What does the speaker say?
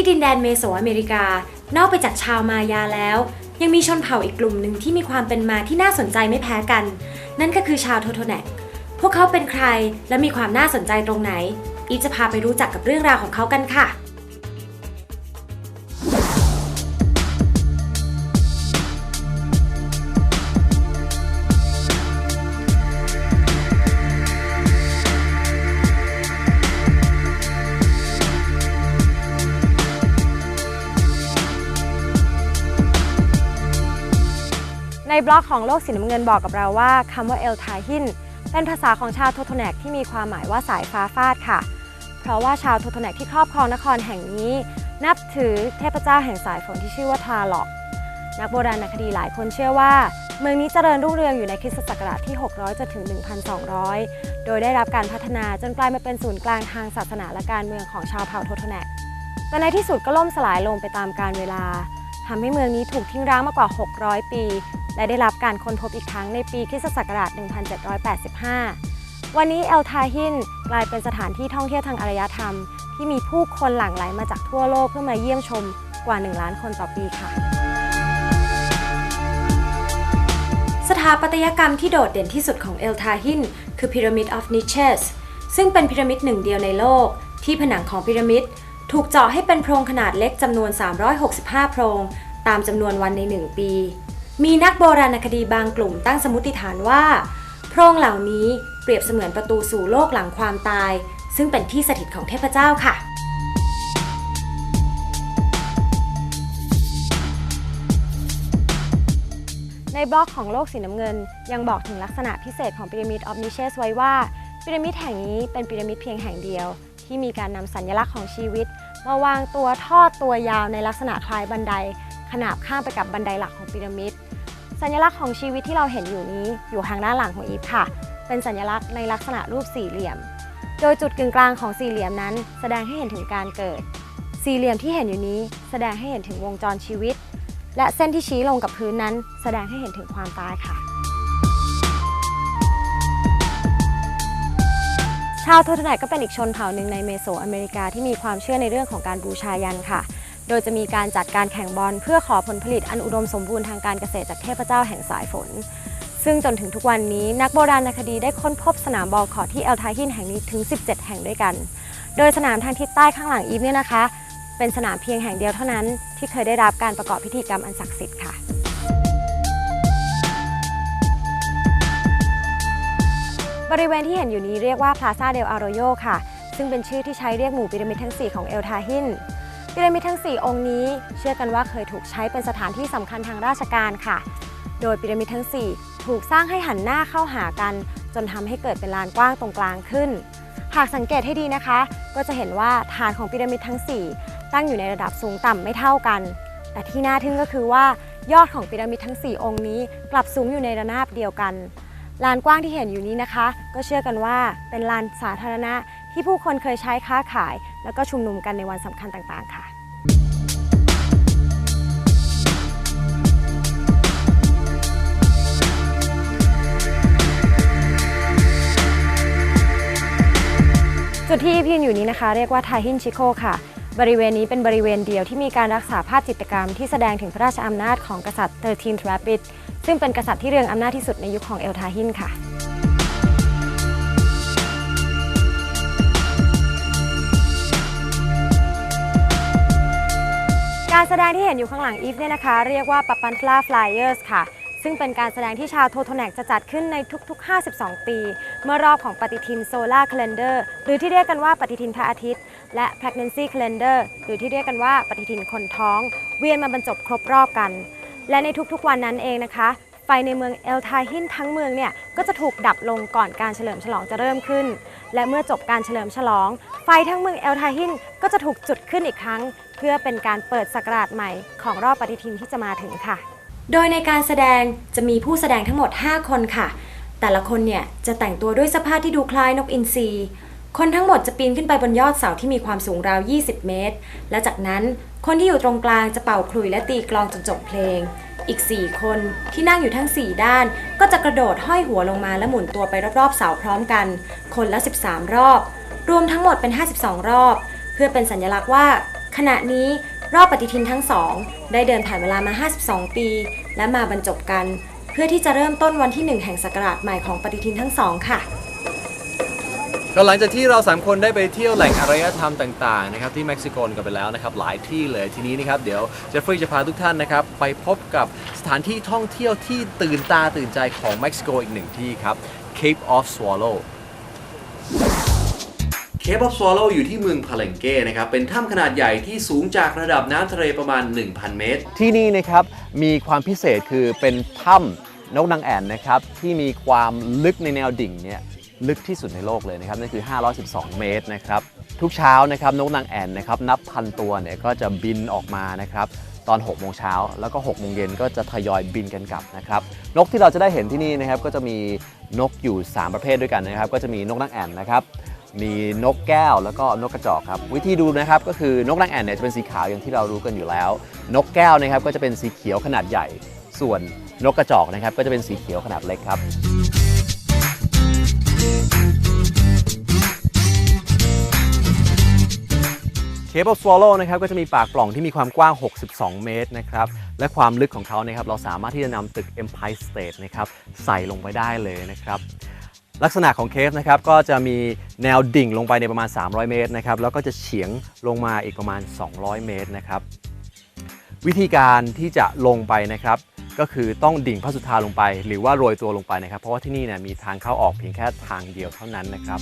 ที่ดินแดนเมโสอเมริกา นอกไปจากชาวมายาแล้ว ยังมีชนเผ่าอีกกลุ่มหนึ่งที่มีความเป็นมาที่น่าสนใจไม่แพ้กัน นั่นก็คือชาวโทโทแนกพวกเขาเป็นใครและมีความน่าสนใจตรงไหน อีจะพาไปรู้จักกับเรื่องราวของเขากันค่ะ บล็อกของโลกสีน้ำเงินบอกกับเราว่าคำว่าเอลทาฮินเป็นภาษาของชาวโทโทแนกที่มีความหมายว่าสายฟ้าฟาดค่ะ เพราะว่าชาวโทโทแนกที่ครอบครองนครแห่งนี้ นับถือเทพเจ้าแห่งสายฝนที่ชื่อว่าทาล็อก นักโบราณคดีหลายคนเชื่อว่า เมืองนี้เจริญรุ่งเรืองอยู่ในคริสตศักราชที่ 600 จนถึง 1,200 โดยได้รับการพัฒนาจนกลายมาเป็นศูนย์กลางทางศาสนาและการเมืองของชาวเผ่าโทโทแนกแต่ในที่สุดก็ล่มสลายลงไปตามกาลเวลาทำให้เมืองนี้ถูกทิ้งร้างมากกว่า 600 ปี และได้รับการค้นพบอีกครั้งในปีคริสตศักราช 1785 วันนี้เอลทาฮินกลายเป็นสถานที่ท่องเที่ยวทางอารยธรรม ที่มีผู้คนหลั่งไหลมาจากทั่วโลกเพื่อมาเยี่ยมชมกว่า 1 ล้านคนต่อปีค่ะ สถาปัตยกรรมที่โดดเด่นที่สุดของเอลทาฮินคือพีระมิดออฟนิเชสซึ่งเป็นพีระมิดหนึ่งเดียวในโลก ที่ผนังของพีระมิดถูกเจาะให้เป็นโพรงขนาดเล็กจำนวน 365 โพรง ตามจำนวนวันใน 1 ปี มีนักโบราณคดีบางกลุ่มตั้งสมมติฐานว่า โพรงเหล่านี้เปรียบเสมือนประตูสู่โลกหลังความตาย ซึ่งเป็นที่สถิตของเทพเจ้าค่ะ ในบล็อกของโลกสีน้ำเงิน ยังบอกถึงลักษณะพิเศษของพีระมิดออฟนิเชสไว้ว่าพีระมิดแห่งนี้เป็นพีระมิดเพียงแห่งเดียว ที่มีการนำสัญลักษณ์ของชีวิต มาวางตัวทอดตัวยาวในลักษณะคล้ายบันไดขนาบข้ามไปกับบันไดหลักของพีระมิด สัญลักษณ์ของชีวิตที่เราเห็นอยู่นี้อยู่ทางด้านหลังของอีฟค่ะ เป็นสัญลักษณ์ในลักษณะรูปสี่เหลี่ยม โดยจุดกึ่งกลางของสี่เหลี่ยมนั้น แสดงให้เห็นถึงการเกิด สี่เหลี่ยมที่เห็นอยู่นี้ แสดงให้เห็นถึงวงจรชีวิต และเส้นที่ชี้ลงกับพื้นนั้น แสดงให้เห็นถึงความตายค่ะ ชาวโทโทแนกก็เป็นอีกชนเผ่าหนึ่งในเมโสอเมริกาที่มีความเชื่อในเรื่องของการบูชายันค่ะ โดยจะมีการจัดการแข่งบอลเพื่อขอผลผลิตอันอุดมสมบูรณ์ทางการเกษตรจากเทพเจ้าแห่งสายฝน ซึ่งจนถึงทุกวันนี้นักโบราณคดีได้ค้นพบสนามบอลคอร์ที่เอลทาฮินแห่งนี้ถึง 17 แห่งด้วยกัน โดยสนามทางทิศใต้ข้างหลังอีฟเนี่ยนะคะ เป็นสนามเพียงแห่งเดียวเท่านั้น ที่เคยได้รับการประกอบพิธีกรรมอันศักดิ์สิทธิ์ค่ะบริเวณที่เห็นอยู่นี้เรียกว่า Plaza del Arroyo ค่ะ ซึ่งเป็นชื่อที่ใช้เรียกหมู่พีระมิดทั้ง 4 ของเอลทาฮิน พีระมิดทั้ง 4 องค์นี้ เชื่อกันว่าเคยถูกใช้เป็นสถานที่สำคัญทางราชการค่ะ โดยพีระมิดทั้ง 4 ถูกสร้างให้หันหน้าเข้าหากัน จนทำให้เกิดเป็นลานกว้างตรงกลางขึ้น หากสังเกตให้ดีนะคะ ก็จะเห็นว่าฐานของพีระมิดทั้ง 4 ตั้งอยู่ในระดับสูงต่ำไม่เท่ากัน แต่ที่น่าทึ่งก็คือว่ายอดของพีระมิดทั้ง 4 องค์นี้ กลับสูงอยู่ในระนาบเดียวกันลานกว้างที่เห็นอยู่นี้นะคะ ก็เชื่อกันว่าเป็นลานสาธารณะ ที่ผู้คนเคยใช้ค้าขาย แล้วก็ชุมนุมกันในวันสำคัญต่างๆ ค่ะจุดที่พินอยู่นี้นะคะ เรียกว่าไทฮินชิโกค่ะ บริเวณนี้เป็นบริเวณเดียวที่มีการรักษาภาพจิตรกรรมที่แสดงถึงพระราชอำนาจของกษัตริย์ 13th Rapid ซึ่งเป็นกษัตริย์ที่เรืองอำนาจที่สุดในยุคของเอลทาฮินค่ะ การแสดงที่เห็นอยู่ข้างหลังอีฟเนี่ยนะคะ เรียกว่าปัปปันทลาฟลายเออร์สค่ะ ซึ่งเป็นการแสดงที่ชาวโทโทแนกจะจัดขึ้นในทุกๆ 52 ปี เมื่อรอบของปฏิทินโซลาร์คาล e n d a r หรือที่เรียกกันว่าปฏิทินพระอาทิตย์ และ pregnancy calendar หรือที่เรียกกันว่าปฏิทินคนท้อง เวียนมาบรรจบครบรอบกัน และในทุกๆวันนั้นเองนะคะ ฟในเมืองเอลทาฮินทั้งเมืองเนี่ยก็จะถูกดับลงก่อนการเฉลิมฉลองจะเริ่มขึ้น และเมื่อจบการเฉลิมฉลอง ไฟทั้งเมืองเอลทาฮินก็จะถูกจุดขึ้นอีกครั้ง เพื่อเป็นการเปิดศักราชใหม่ของรอบปฏิทินที่จะมาถึงค่ะ โดยในการแสดงจะมีผู้แสดงทั้งหมด 5 คนค่ะ แต่ละคนเนี่ยจะแต่งตัวด้วยเสภาพที่ดูคล้ายนกอินทรีคนทั้งหมดจะปีนขึ้นไปบนยอดเสาที่มีความสูงราว 20 เมตร และจากนั้นคนที่อยู่ตรงกลางจะเป่าขลุ่ยและตีกลองจนจบเพลง อีก 4 คนที่นั่งอยู่ทั้ง 4 ด้าน ก็จะกระโดดห้อยหัวลงมาและหมุนตัวไปรอบๆเสาพร้อมกัน คนละ 13 รอบ รวมทั้งหมดเป็น 52 รอบ เพื่อเป็นสัญลักษณ์ว่า ขณะนี้รอบปฏิทินทั้งสองได้เดินผ่านเวลามา 52 ปี และมาบรรจบกัน เพื่อที่จะเริ่มต้นวันที่ 1 แห่งศักราชใหม่ของปฏิทินทั้งสองค่ะ ก็หลังจากที่เราสามคนได้ไปเที่ยวแหล่งอารยธรรมต่างๆนะครับที่เม็กซิโกกันไปแล้วนะครับหลายที่เลยทีนี้นะครับเดี๋ยวเจฟฟรีย์จะพาทุกท่านนะครับไปพบกับสถานที่ท่องเที่ยวที่ตื่นตาตื่นใจของเม็กซิโกอีกหนึ่งที่ครับ Cape of Swallow Cape of Swallow อยู่ที่เมืองพาเลงเก้นะครับ เป็นถ้ำขนาดใหญ่ที่สูงจากระดับน้ำทะเลประมาณ 1,000 เมตร ที่นี่นะครับ มีความพิเศษคือเป็นถ้ำนกนางแอ่นนะครับ ที่มีความลึกในแนวดิ่งเนี่ย ลึกที่สุดในโลกเลยนะครับนั่นคือ 512 เมตรนะครับทุกเช้านะครับนกนางแอ่นนะครับนับพันตัวเนี่ยก็จะบินออกมานะครับตอน6โมงเช้าแล้วก็6โมงเย็นก็จะทยอยบินกันกลับนะครับนกที่เราจะได้เห็นที่นี่นะครับก็จะมีนกอยู่ 3 ประเภทด้วยกันนะครับ ก็จะมีนกนางแอ่นนะครับมีนกแก้วแล้วก็นกกระจอกครับวิธีดูนะครับก็คือนกนางแอ่นเนี่ยจะเป็นสีขาวอย่างที่เรารู้กันอยู่แล้ว นกแก้วนะครับก็จะเป็นสีเขียวขนาดใหญ่ ส่วนนกกระจอกนะครับก็จะเป็นสีเขียวขนาดเล็กครับ เคป of Swallow นะครับก็จะมีปากปล่องที่มีความกว้าง 62 เมตรนะครับและความลึกของเขานะครับเราสามารถที่จะนำตึก Empire State นะครับใส่ลงไปได้เลยนะครับลักษณะของเคฟนะครับก็จะมีแนวดิ่งลงไปในประมาณ 300 เมตรนะครับแล้วก็จะเฉียงลงมาอีกประมาณ 200 เมตรนะครับวิธีการที่จะลงไปนะครับก็คือต้องดิ่งพระสุธาลงไป หรือว่าโรยตัวลงไปนะครับ เพราะว่าที่นี่เนี่ยมีทางเข้าออกเพียงแค่ทางเดียวเท่านั้นนะครับ